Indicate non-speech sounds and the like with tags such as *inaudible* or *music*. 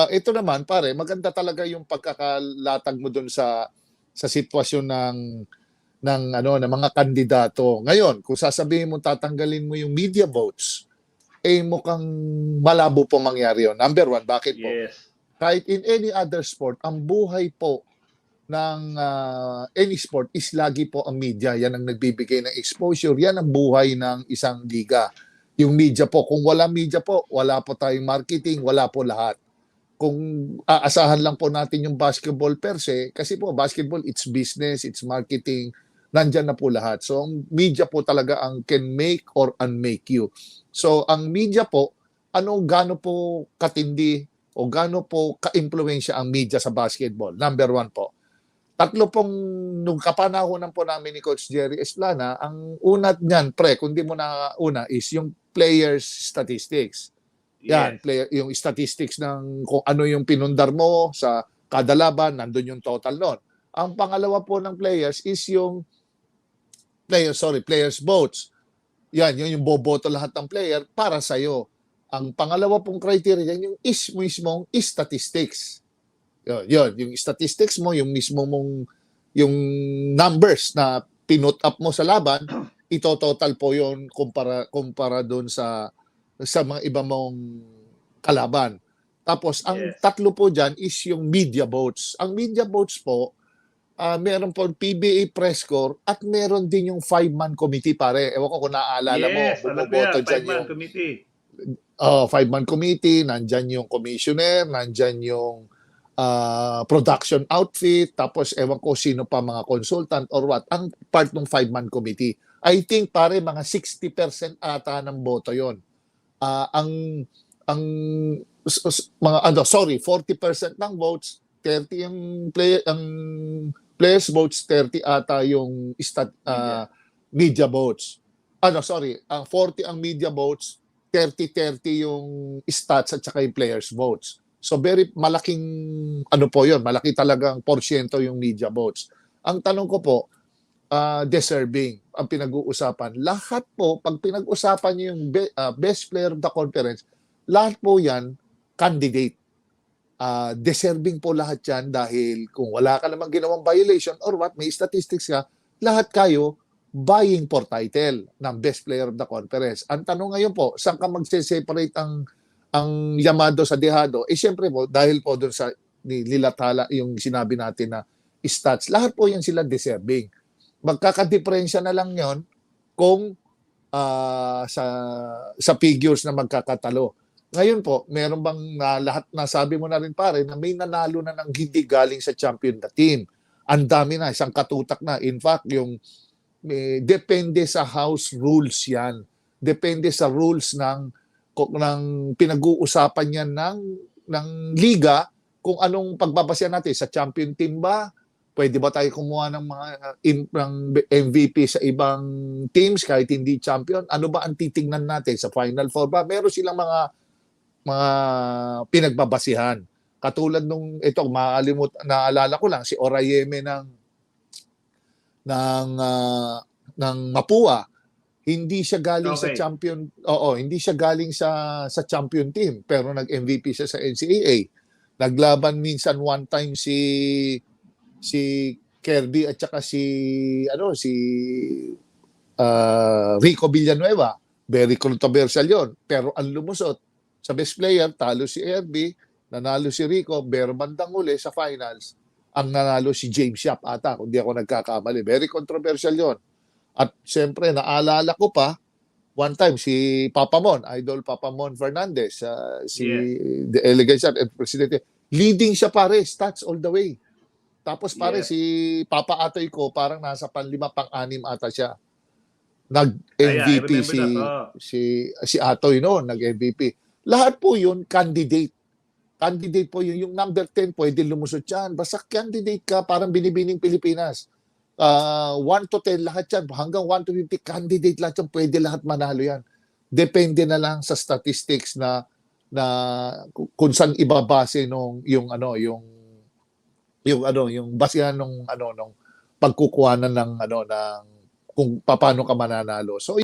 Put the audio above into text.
Ah, ito naman pare, maganda talaga yung pagkakalatag mo dun sa sa sitwasyon ng ng ano ng mga kandidato. Ngayon, kung sasabihin mo tatanggalin mo yung media votes, eh mukhang malabo po mangyari yun. Number one, bakit po? Yes. Kahit in any other sport, ang buhay po ng ah, any sport is lagi po ang media. Yan ang nagbibigay ng exposure. Yan ang buhay ng isang liga. Yung media po. Kung wala media po, wala po tayong marketing, wala po lahat. Kung aasahan lang po natin yung basketball per se, kasi po basketball, it's business, it's marketing, nandyan na po lahat. So, ang media po talaga ang can make or unmake you. So, ang media po, ano, gaano po katindi o gaano po ka-impluensya ang media sa basketball? Number one po. Tatlo pong, nung kapanahonan po namin ni Coach Jerry Esplana, ang unat niyan, pre, kung di mo na una, is yung players statistics. Yan, Yes. player, yung statistics ng kung ano yung pinundar mo sa kada laban, nandun yung total nun. Ang pangalawa po ng players is yung players, sorry, players votes. Yan, yun yung boboto lahat ng player para sa iyo. Ang pangalawa pong criteria yung is mismong statistics. Yun, yun, yung statistics mo, yung mismo mong yung numbers na pinut up mo sa laban, *clears throat* ito total po yun kumpara kumpara doon sa sa mga iba mong kalaban. Tapos ang Yes. tatlo po diyan is yung media votes. Ang media votes po ah meron po PBA press corps at meron din yung five-man committee pare. Ewan ko kung naaalala mo, yes, alam ko bumoboto yan. dyan Five-man yung committee. oh, five-man committee, nandyan yung commissioner, nandyan yung ah, production outfit, tapos ewan ko sino pa mga consultant or what, ang part ng five-man committee. I think pare mga 60% ata ng boto yon. Ah, ang ang mga ano sorry 40% ng votes 30 yung play ang players votes 30 ata yung stat, ah, media. votes. Ano sorry ang 40 ang media votes 30-30 yung stats at saka yung players votes. So very malaking ano po yon malaki talagang porsyento yung media votes. Ang tanong ko po ah, deserving ang pinag-uusapan lahat po pag pinag-usapan niyo yung be- ah, best player of the conference lahat po yan candidate Ah, deserving po lahat yan dahil kung wala ka namang ginawang violation or what, may statistics ka, lahat kayo vying for title ng best player of the conference. Ang tanong ngayon po, saan ka magse-separate ang ang Yamado sa Dehado? Eh siyempre po, dahil po doon sa ni Lilathala, yung sinabi natin na stats, lahat po yan sila deserving. Magkakadiferensya na lang yon kung ah, sa sa figures na magkakatalo. Ngayon po, meron bang na lahat nasabi mo na rin pare na may nanalo na ng hindi galing sa champion na team. Ang dami na, isang katutak na. In fact, yung eh, depende sa house rules yan. Depende sa rules ng ng pinag-uusapan yan ng ng liga kung anong pagbabasya natin sa champion team ba pwede ba tayo kumuha ng mga uh, im- ng MVP sa ibang teams kahit hindi champion ano ba ang titingnan natin sa final four ba meron silang mga mga pinagbabasihan. Katulad nung ito, maalimut naalala ko lang si Orayeme ng ng ah, ng Mapua. Hindi siya galing sa Okay. champion. Oo, hindi siya galing sa sa champion team pero nag-MVP siya sa NCAA. Naglaban minsan one time si si Kirby at saka si ano si ah, Rico Villanueva. Very controversial 'yon. Pero ang lumusot sa best player, talo si RB, nanalo si Rico, pero bandang uli sa finals, ang nanalo si James Yap ata, kung di ako nagkakamali. Very controversial yon. At siyempre, naalala ko pa, one time, si Papa Mon, Idol Papa Mon Fernandez, ah, si the elegant shot and presidente, leading siya pare, stats all the way. Tapos pare, Yeah. si Papa Atoy ko, parang nasa panlima, pang-anim ata siya. Ay, Nag-MVP remember si, that, oh. si, si Atoy noon, nag-MVP. Lahat po yun, candidate. Candidate po yun. Yung number 10, pwede lumusot yan. Basta candidate ka, parang binibining Pilipinas. Ah, 1 to 10, lahat yan. Hanggang 1 to 50, candidate lahat yan. Pwede lahat manalo yan. Depende na lang sa statistics na na ku- kung saan ibabase nung yung ano yung yung ano yung basehan nung ano nung pagkukuhanan ng ano ng kung paano ka mananalo. So